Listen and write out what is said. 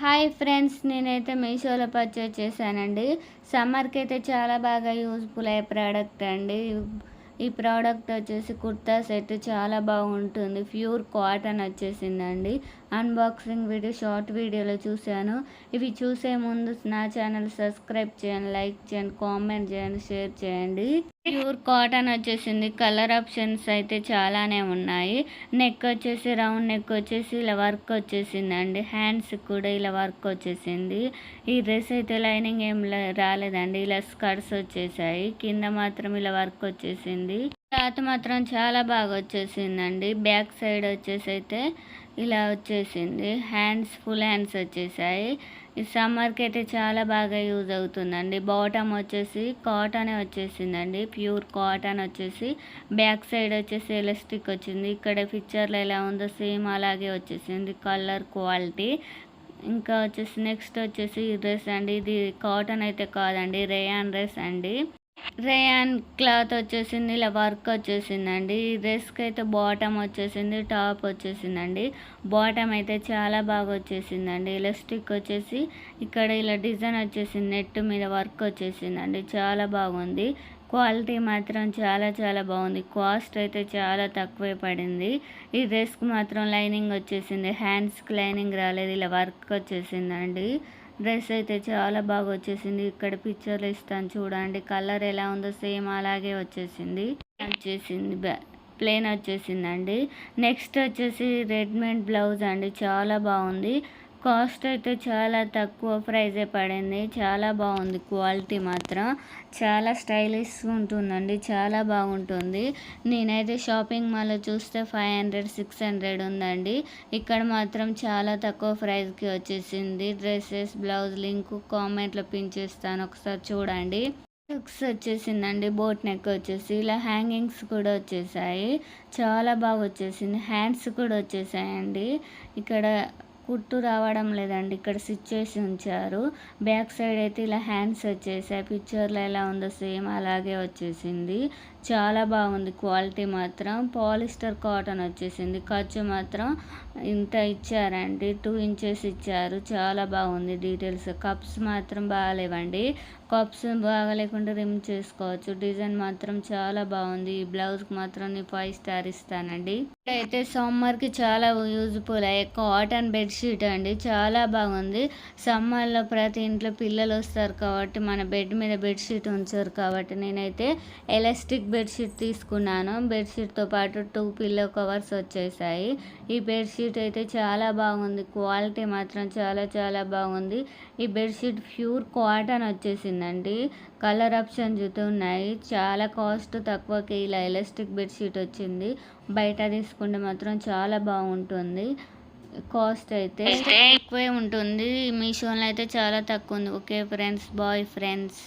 Hi friends నేనైతే మీషోలో purchase చేశానండి. సమ్మర్కి అయితే చాలా బాగా యూజ్ఫుల్ అయ్యే ప్రోడక్ట్ అండి. ఈ ప్రోడక్ట్ వచ్చేసి కుర్తా సెట్ చాలా బాగుంటుంది. ప్యూర్ కాటన్ వచ్చేసిందండి. అన్బాక్సింగ్ వీడియో షార్ట్ వీడియోలో చూశాను. ఇవి చూసే ముందు నా ఛానల్ సబ్స్క్రైబ్ చేయండి లైక్ చేయండి కామెంట్ చేయండి షేర్ చేయండి. ప్యూర్ కాటన్ వచ్చేసింది. కలర్ ఆప్షన్స్ అయితే చాలానే ఉన్నాయి. నెక్ వచ్చేసి రౌండ్ నెక్ వచ్చేసి ఇలా వర్క్ వచ్చేసిందండి. హ్యాండ్స్ కూడా ఇలా వర్క్ వచ్చేసింది. ఈ డ్రెస్ అయితే లైనింగ్ ఏం రాలేదండి. ఇలా స్కర్ట్స్ వచ్చేసాయి. కింద మాత్రం ఇలా వర్క్ వచ్చేసింది. క్లాత్ మాత్రం చాలా బాగా వచ్చేసిందండి. బ్యాక్ సైడ్ వచ్చేసి అయితే ఇలా వచ్చేసింది. హ్యాండ్స్ ఫుల్ హ్యాండ్స్ వచ్చేసాయి. ఈ సమ్మర్కి అయితే చాలా బాగా యూజ్ అవుతుందండి. బాటమ్ వచ్చేసి కాటన్ వచ్చేసిందండి. ప్యూర్ కాటన్ వచ్చేసి బ్యాక్ సైడ్ వచ్చేసి ఎలాస్టిక్ వచ్చింది. ఇక్కడ పిక్చర్లో ఎలా ఉందో సేమ్ అలాగే వచ్చేసింది. Colour quality. ఇంకా వచ్చేసి నెక్స్ట్ వచ్చేసి ఈ డ్రెస్ అండి. ఇది కాటన్ అయితే కాదండి. రేయాన్ డ్రెస్ అండి. రేయాన్ క్లాత్ వచ్చేసింది ఇలా వర్క్ వచ్చేసిందండి. ఈ డ్రెస్కి అయితే బాటమ్ వచ్చేసింది టాప్ వచ్చేసిందండి. బాటమ్ అయితే చాలా బాగా వచ్చేసిందండి. ఎలాస్టిక్ వచ్చేసి ఇక్కడ ఇలా డిజైన్ వచ్చేసింది నెట్ మీద వర్క్ వచ్చేసిందండి. చాలా బాగుంది. క్వాలిటీ మాత్రం చాలా చాలా బాగుంది. కాస్ట్ అయితే చాలా తక్కువే పడింది. ఈ డ్రెస్కి మాత్రం లైనింగ్ వచ్చేసింది. హ్యాండ్స్కి లైనింగ్ రాలేదు ఇలా వర్క్ వచ్చేసిందండి. డ్రెస్ అయితే చాలా బాగా వచ్చేసింది. ఇక్కడ పిక్చర్లు ఇస్తాను చూడండి. కలర్ ఎలా ఉందో సేమ్ అలాగే వచ్చేసింది. వచ్చేసింది. ప్లేన్ వచ్చేసిందండి. నెక్స్ట్ వచ్చేసి రెడ్మేడ్ బ్లౌజ్ అండి. చాలా బాగుంది. కాస్ట్ అయితే చాలా తక్కువ ప్రైజే పడింది. చాలా బాగుంది క్వాలిటీ మాత్రం. చాలా స్టైలిష్ ఉంటుందండి. చాలా బాగుంటుంది. నేనైతే షాపింగ్ మాల్లో చూస్తే ఫైవ్ హండ్రెడ్ సిక్స్ హండ్రెడ్ ఉందండి. ఇక్కడ మాత్రం చాలా తక్కువ ప్రైస్కి వచ్చేసింది. డ్రెస్సెస్ బ్లౌజ్ లింక్ కామెంట్లో పిన్ చేస్తాను. ఒకసారి చూడండి. నెక్స్ వచ్చేసిందండి. బోట్ నెక్ వచ్చేసి. ఇలా హ్యాంగింగ్స్ కూడా వచ్చేసాయి. చాలా బాగా వచ్చేసింది. హ్యాండ్స్ కూడా వచ్చేసాయండి. ఇక్కడ కుట్టు రావడం లేదండి. ఇక్కడ స్టిచ్ చేసి ఉంచారు. బ్యాక్ సైడ్ అయితే ఇలా హ్యాండ్స్ వచ్చేసాయి. పిక్చర్లో ఎలా ఉందో సేమ్ అలాగే వచ్చేసింది. చాలా బాగుంది క్వాలిటీ మాత్రం. పాలిస్టర్ కాటన్ వచ్చేసింది. ఖర్చు మాత్రం ఇంత ఇచ్చారండి. టూ ఇంచెస్ ఇచ్చారు. చాలా బాగుంది డీటెయిల్స్. కప్స్ మాత్రం బాగాలేవండి. కప్స్ బాగా లేకుండా రిమ్ చేసుకోవచ్చు. డిజైన్ మాత్రం చాలా బాగుంది. ఈ బ్లౌజ్కి మాత్రం నేను ఫైవ్ స్టార్ ఇస్తానండి. అయితే సమ్మర్కి చాలా యూజ్ఫుల్ అయ్యే కాటన్ బెడ్షీట్ అండి. చాలా బాగుంది. సమ్మర్లో ప్రతి ఇంట్లో పిల్లలు వస్తారు కాబట్టి మన బెడ్ మీద బెడ్షీట్ ఉంచారు కాబట్టి నేనైతే ఎలాస్టిక్ బెడ్షీట్ తీసుకున్నాను. బెడ్షీట్తో పాటు టూ పిల్లో కవర్స్ వచ్చేసాయి. ఈ బెడ్షీట్ అయితే చాలా బాగుంది. క్వాలిటీ మాత్రం చాలా చాలా బాగుంది. ఈ బెడ్షీట్ ప్యూర్ కాటన్ వచ్చేసింది. వచ్చేసిందండి కలర్ ఆప్షన్ ఉన్నాయి. చాలా కాస్ట్ తక్కువకి ఇలా ఎలాస్టిక్ బెడ్షీట్ వచ్చింది. బయట తీసుకుంటే మాత్రం చాలా బాగుంటుంది. కాస్ట్ అయితే ఎక్కువే ఉంటుంది. మీషోలో అయితే చాలా తక్కువ ఉంది. Okay friends bye friends.